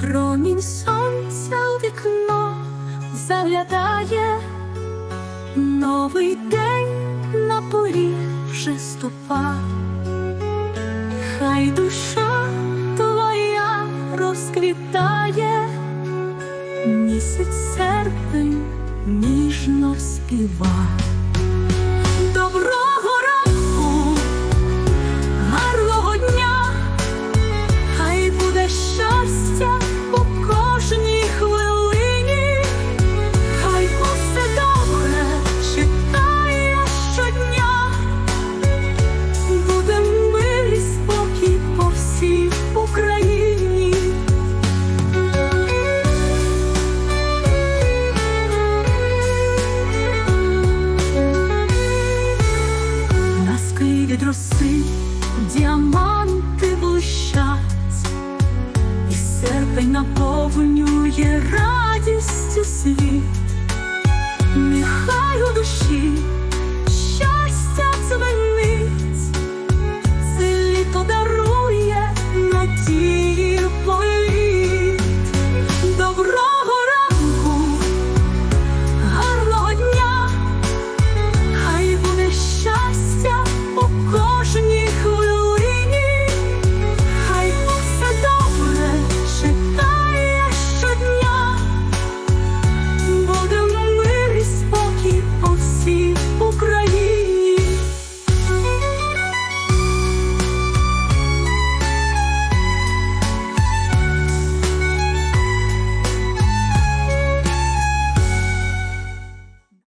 промінь сонця у вікно заглядає. Новий день на порі вже ступа, хай душа твоя розквітає, місяць серпень ніжно співа. від роси діаманти блищать, і серпень наповнює радістю світ, нехай у душі.